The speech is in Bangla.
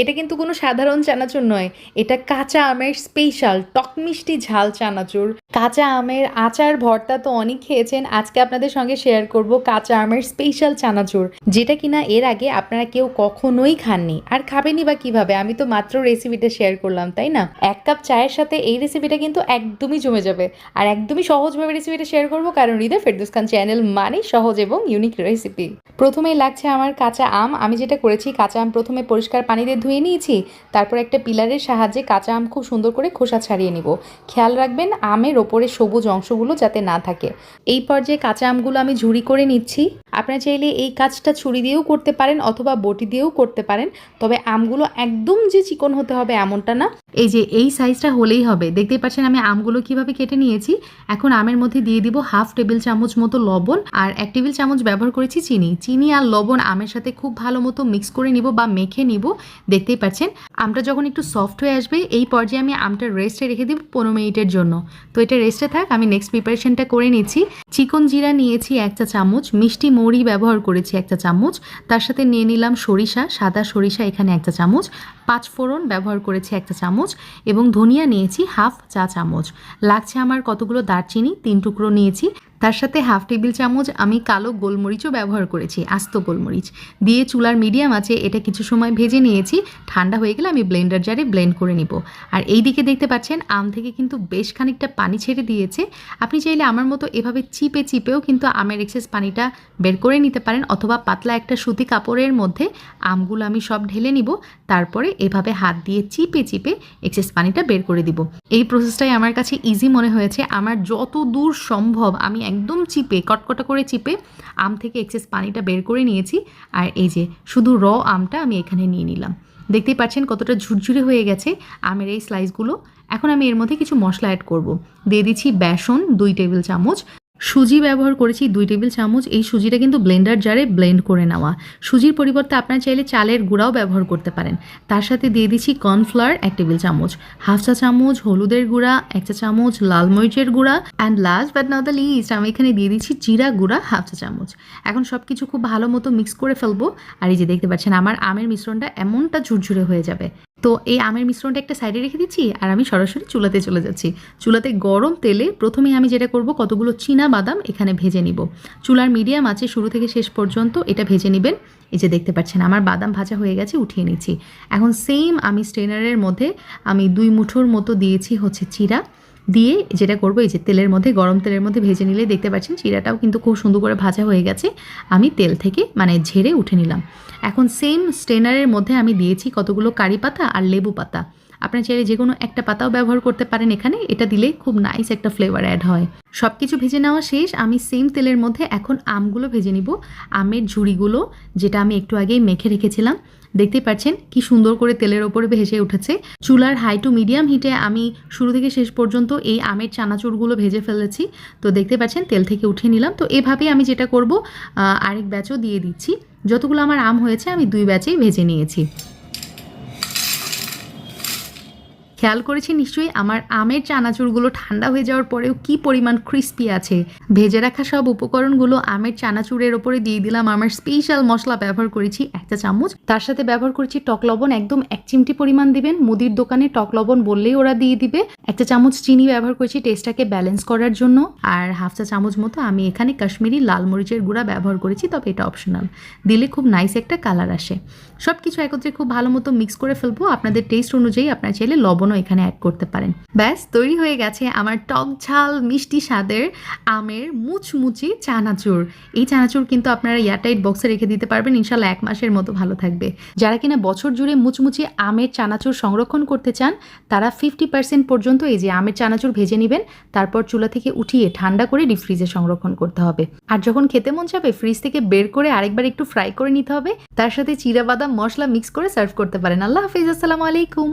এটা কিন্তু কোনো সাধারণ চানাচুর নয়। এটা কাঁচা আমের স্পেশাল টক মিষ্টি ঝাল চানাচুর। কাঁচা আমের আচার ভর্তা তো অনেক খেয়েছেন। আজকে আপনাদের সঙ্গে শেয়ার করব কাঁচা আমের স্পেশাল চানাচুর, যেটা কিনা এর আগে আপনারা কেউ কখনোই খাননি। আর খাবেনই বা কীভাবে? আমি তো মাত্র রেসিপিটা শেয়ার করলাম, তাই না? এক কাপ চায়ের সাথে এই রেসিপিটা কিন্তু একদমই জমে যাবে। আর একদমই সহজভাবে রেসিপিটা শেয়ার করব কারণ হৃদয় ফেরদুস খান চ্যানেল মানেই সহজ এবং ইউনিক রেসিপি প্রথমেই লাগছে আমার কাঁচা আম। আমি যেটা করেছি, কাঁচা আম প্রথমে পরিষ্কার পানি দিয়ে ধুয়ে নিয়েছি, তারপর একটা পিলারের সাহায্যে কাঁচা আম খুব সুন্দর করে খোসা ছাড়িয়ে নিব। খেয়াল রাখবেন, আমের ওপরে সবুজ অংশগুলো যাতে না থাকে। এই পর্যায়ে কাঁচা আমগুলো আমি ঝুড়ি করে নিচ্ছি। আপনারা চাইলে এই কাজটা ছুরি দিয়েও করতে পারেন অথবা বটি দিয়েও করতে পারেন। তবে আমগুলো একদম যে চিকন হতে হবে এমনটা না। এই যে এই সাইজটা হলেই হবে। দেখতেই পাচ্ছেন আমি আমগুলো কীভাবে কেটে নিয়েছি। এখন আমের মধ্যে দিয়ে দিব হাফ টেবিল চামচ মতো লবণ আর এক টেবিল চামচ ব্যবহার করেছি চিনি। চিনি আর লবণ আমের সাথে খুব ভালো মতো মিক্স করে নিব বা মেখে নিব। দেখতেই পাচ্ছেন, আমটা যখন একটু সফট হয়ে আসবে, এই পর্যায়ে আমি আমটা রেস্টে রেখে দিব পনেরো মিনিটের জন্য। তো এটা রেস্টে থাক, আমি নেক্সট প্রিপারেশনটা করে নিচ্ছি। চিকন জিরা নিয়েছি এক চা চামচ, মিষ্টি মৌরি ব্যবহার করেছি এক চা চামচ, তার সাথে নিয়ে নিলাম সরিষা, সাদা সরিষা এখানে এক চা চামচ পাঁচ ফোড়ন ব্যবহার করেছি একটা চামচ এবং ধনিয়া নিয়েছি হাফ চা চামচ। লাগছে আমার কতগুলো দারচিনি? তিন টুকরো নিয়েছি। তার সাথে হাফ টেবিল চামচ আমি কালো গোলমরিচও ব্যবহার করেছি, আস্ত গোলমরিচ। দিয়ে চুলার মিডিয়াম আছে, এটা কিছু সময় ভেজে নিয়েছি। ঠান্ডা হয়ে গেলে আমি ব্লেন্ডার জারে ব্লেন্ড করে নিব। আর এই দিকে দেখতে পাচ্ছেন, আম থেকে কিন্তু বেশ খানিকটা পানি ছেড়ে দিয়েছে। আপনি চাইলে আমার মতো এভাবে চিপে চিপেও কিন্তু আমের এক্সেস পানিটা বের করে নিতে পারেন অথবা পাতলা একটা সুতি কাপড়ের মধ্যে আমগুলো আমি সব ঢেলে নিব। তারপরে এভাবে হাত দিয়ে চিপে চিপে এক্সেস পানিটা বের করে দিব। এই প্রসেসটাই আমার কাছে ইজি মনে হয়েছে। আমার যত দূর সম্ভব আমি একদম চিপে, কটকটা করে চিপে আম থেকে এক্সেস পানিটা বের করে নিয়েছি। আর এই যে শুধু র আমটা আমি এখানে নিয়ে নিলাম। দেখতেই পাচ্ছেন কতটা ঝুরঝুরে হয়ে গেছে আমের এই স্লাইসগুলো এখন আমি এর মধ্যে কিছু মশলা অ্যাড করব। দিয়ে দিচ্ছি বেসন, দুই টেবিল চামচ। সুজি ব্যবহার করেছি, দুই টেবিল চামচ। এই সুজিটা কিন্তু ব্লেন্ডার জারে ব্লেন্ড করে নেওয়া। সুজির পরিবর্তে আপনার চাইলে চালের গুঁড়াও ব্যবহার করতে পারেন। তার সাথে দিয়ে দিচ্ছি কর্নফ্লাওয়ার, এক টেবিল চামচ। হাফ চা চামচ হলুদের গুঁড়া, এক চা চামচ লাল মরিচের গুঁড়া and last but not the least আমি এখানে দিয়ে দিচ্ছি জিরা গুঁড়া, হাফ চা চামচ। এখন সব কিছু খুব ভালো মতো মিক্স করে ফেলব। আর এই যে দেখতে পাচ্ছেন, আমার আমের মিশ্রণটা এমনটা ঝুরঝুরে হয়ে যাবে। তো এই আমের মিশ্রণটা একটা সাইডে রেখে দিচ্ছি, আর আমি সরাসরি চুলাতে চলে যাচ্ছি। চুলাতে গরম তেলে প্রথমে আমি যেটা করব, কতগুলো চীনা বাদাম এখানে ভেজে নিব। চুলার মিডিয়াম আছে শুরু থেকে শেষ পর্যন্ত, এটা ভেজে নেবেন। এই যে দেখতে পাচ্ছেন, আমার বাদাম ভাজা হয়ে গেছে, উঠিয়ে নিচ্ছি। এখন সেম আমি স্ট্রেনারের মধ্যে আমি দুই মুঠোর মতো দিয়েছি হচ্ছে চিরা। দিয়ে যেটা করব, এই যে তেলের মধ্যে, গরম তেলের মধ্যে ভেজে নিলে দেখতে পাচ্ছেন চিরাটাও কিন্তু খুব সুন্দর করে ভাজা হয়ে গেছে। আমি তেল থেকে মানে ঝেড়ে উঠে নিলাম। এখন সেম স্টেনারের মধ্যে আমি দিয়েছি কতগুলো কারি পাতা আর লেবু পাতা। আপনার চাইলে যে কোনো একটা পাতাও ব্যবহার করতে পারেন এখানে। এটা দিলে খুব নাইস একটা ফ্লেভার অ্যাড হয়। সব কিছু ভেজে নেওয়া শেষ। আমি সেম তেলের মধ্যে এখন আমগুলো ভেজে নিব। আমের ঝুড়িগুলো, যেটা আমি একটু আগেই মেখে রেখেছিলাম। দেখতে পাচ্ছেন কি সুন্দর করে তেলের ওপরে ভেসে উঠেছে। চুলার হাই টু মিডিয়াম হিটে আমি শুরু থেকে শেষ পর্যন্ত এই আমের চানাচুরগুলো ভেজে ফেলেছি। তো দেখতে পাচ্ছেন তেল থেকে উঠিয়ে নিলাম। তো এভাবেই আমি যেটা করব আরেক ব্যাচও দিয়ে দিচ্ছি। যতগুলো আমার আম হয়েছে আমি দুই ব্যাচেই ভেজে নিয়েছি। খেয়াল করেছি নিশ্চয়ই আমার আমের চানাচুরগুলো ঠান্ডা হয়ে যাওয়ার পরেও কি পরিমাণ ক্রিস্পি আছে। ভেজে রাখা সব উপকরণগুলো আমের চানাচুরের ওপরে দিয়ে দিলাম। আমার স্পেশাল মশলা ব্যবহার করেছি একটা চামচ। তার সাথে ব্যবহার করেছি টক লবণ, একদম এক চিমটি পরিমাণ দিবেন। মুদির দোকানে টক লবণ বললেই ওরা দিয়ে দিবে। একটা চামচ চিনি ব্যবহার করেছি টেস্টটাকে ব্যালেন্স করার জন্য। আর হাফ চা চামচ মতো আমি এখানে কাশ্মীরি লাল মরিচের গুঁড়া ব্যবহার করেছি, তবে এটা অপশনাল দিলে খুব নাইস একটা কালার আসে। সব কিছু একত্রে খুব ভালো মতো মিক্স করে ফেলব। আপনাদের টেস্ট অনুযায়ী আপনার চাইলে লবণও এখানে অ্যাড করতে পারেন। ব্যাস, তৈরি হয়ে গেছে আমার টক ঝাল মিষ্টি স্বাদের আমের মুচমুচি চানাচুর। এই চানাচুর কিন্তু আপনারা এয়ারটাইট বক্সে রেখে দিতে পারবেন, ইনশাল্লাহ এক মাসের মতো ভালো থাকবে। যারা কিনা বছর জুড়ে মুচমুচি আমের চানাচুর সংরক্ষণ করতে চান, তারা ফিফটি পার্সেন্ট পর্যন্ত এই যে আমের চানাচুর ভেজে নেবেন, তারপর চুলা থেকে উঠিয়ে ঠান্ডা করে ডিপ ফ্রিজে সংরক্ষণ করতে হবে। আর যখন খেতে মন চাবে ফ্রিজ থেকে বের করে আরেকবার একটু ফ্রাই করে নিতে হবে। তার সাথে চিরা বাদাম মশলা মিক্স করে সার্ভ করতে পারেন। আল্লাহ হাফিজ, আসসালামু আলাইকুম।